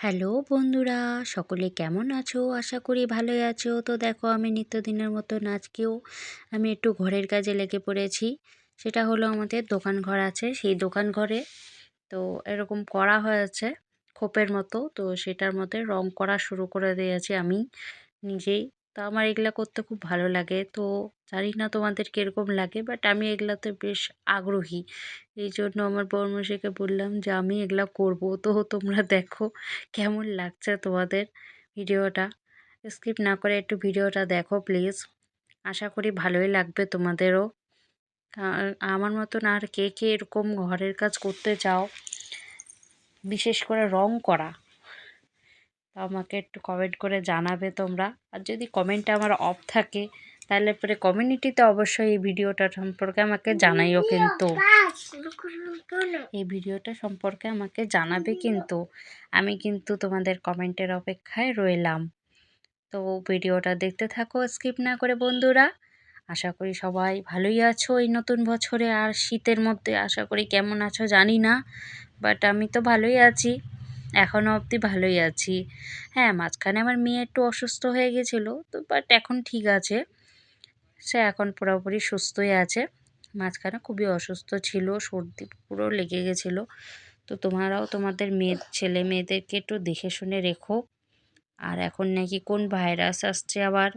Hello বন্ধুরা, সকলে কেমন আছো? আশা করি ভালোই আছো। তো দেখো, আমি নিত্যদিনের মতন আজকেও আমি একটু ঘরের কাজে লেগে পড়েছি। সেটা হলো আমাদের দোকান ঘর আছে। সেই দোকান ঘরে তো এরকম করা হয়েছে খোপের মতো। তো সেটার মধ্যে রং করা শুরু করে দিয়েছি আমি নিজেই। তো আমার এগুলা করতে খুব ভালো লাগে। তো জানি না তোমাদের কীরকম লাগে বাট আমি এগুলাতে বেশ আগ্রহী। এই জন্য আমার বর্মশাইকে বললাম যে, আমি এগুলা করব। তো তোমরা দেখো কেমন লাগছে তোমাদের ভিডিওটা। স্কিপ না করে একটু ভিডিওটা দেখো প্লিজ। আশা করি ভালোই লাগবে তোমাদেরও। আমার মতন আর কে কে এরকম ঘরের কাজ করতে চাও, বিশেষ করে রং করা। তো আমাকে একটু কমেন্ট করে জানাবে তোমরা। আর যদি কমেন্টটা আমার অফ থাকে, তাহলে পরে কমিউনিটিতে অবশ্যই এই ভিডিওটা সম্পর্কে আমাকে জানাইও কিন্তু। এই ভিডিওটা সম্পর্কে আমাকে জানাবে কিন্তু। আমি কিন্তু তোমাদের কমেন্টের অপেক্ষায় রইলাম। তো ভিডিওটা দেখতে থাকো স্কিপ না করে বন্ধুরা। আশা করি সবাই ভালোই আছো। এই নতুন বছরে আর শীতের মধ্যে আশা করি কেমন আছো জানি না বাট আমি তো ভালোই আছি। এখনও অবধি ভালোই আছি। হ্যাঁ মাঝখানে আমার মেয়ে একটু অসুস্থ হয়ে গেছিল, তো বাট এখন ঠিক আছে। সে এখন পুরোপুরি সুস্থই আছে। মাঝখানে খুবই অসুস্থ ছিল, সর্দি পুরো লেগে গেছিল। তো তোমারাও তোমাদের মেয়ে, ছেলে মেয়েদেরকে একটু দেখে শুনে রেখো। আর এখন নাকি কোন ভাইরাস আসছে আবার,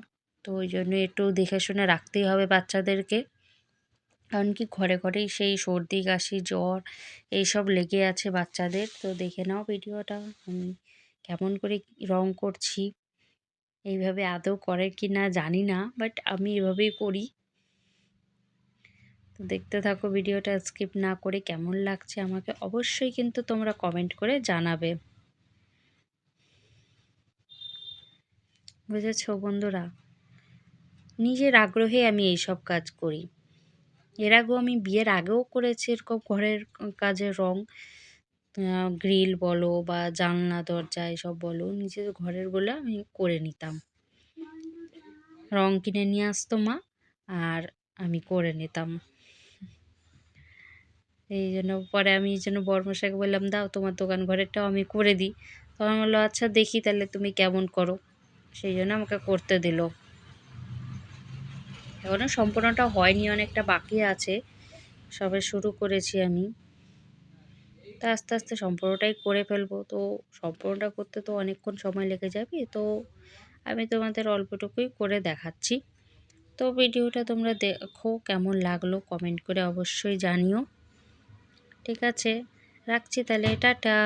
তো ওই জন্য একটু দেখে শুনে রাখতেই হবে বাচ্চাদেরকে। কারণ কি ঘরে ঘরেই সেই সর্দি, কাশি, জ্বর এইসব লেগে আছে বাচ্চাদের। তো দেখে নাও ভিডিওটা, আমি কেমন করে রং করছি, এইভাবে আদৌ করে কি না জানি না বাট আমি এভাবেই করি। তো দেখতে থাকো ভিডিওটা, স্কিপ না করে কেমন লাগছে আমাকে অবশ্যই কিন্তু তোমরা কমেন্ট করে জানাবে। বুঝেছ বন্ধুরা? নিজের আগ্রহে আমি এইসব কাজ করি। এর আগেও আমি বিয়ের আগেও করেছি এরকম ঘরের কাজে রং। গ্রিল বলো বা জানলা, দরজা এসব বলো নিজের ঘরেরগুলো আমি করে নিতাম। রং কিনে নিয়ে আসতো মা, আর আমি করে নিতাম। এই জন্য পরে আমি এই জন্য বর্মশাকে বললাম, দাও তোমার দোকান ঘরেরটাও আমি করে দিই। তখন বলল আচ্ছা দেখি তাহলে তুমি কেমন করো? সেই জন্য আমাকে করতে দিল। এখনও সম্পূর্ণটা হয়নি, অনেকটা বাকি আছে। সবে শুরু করেছি আমি। তো আস্তে আস্তে সম্পূর্ণটাই করে ফেলব। তো সম্পূর্ণটা করতে তো অনেকক্ষণ সময় লেগে যাবে। তো আমি তোমাদের অল্পটুকুই করে দেখাচ্ছি। তো ভিডিওটা তোমরা দেখো কেমন লাগল কমেন্ট করে অবশ্যই জানিও। ঠিক আছে, রাখছি তাহলে, টাটা।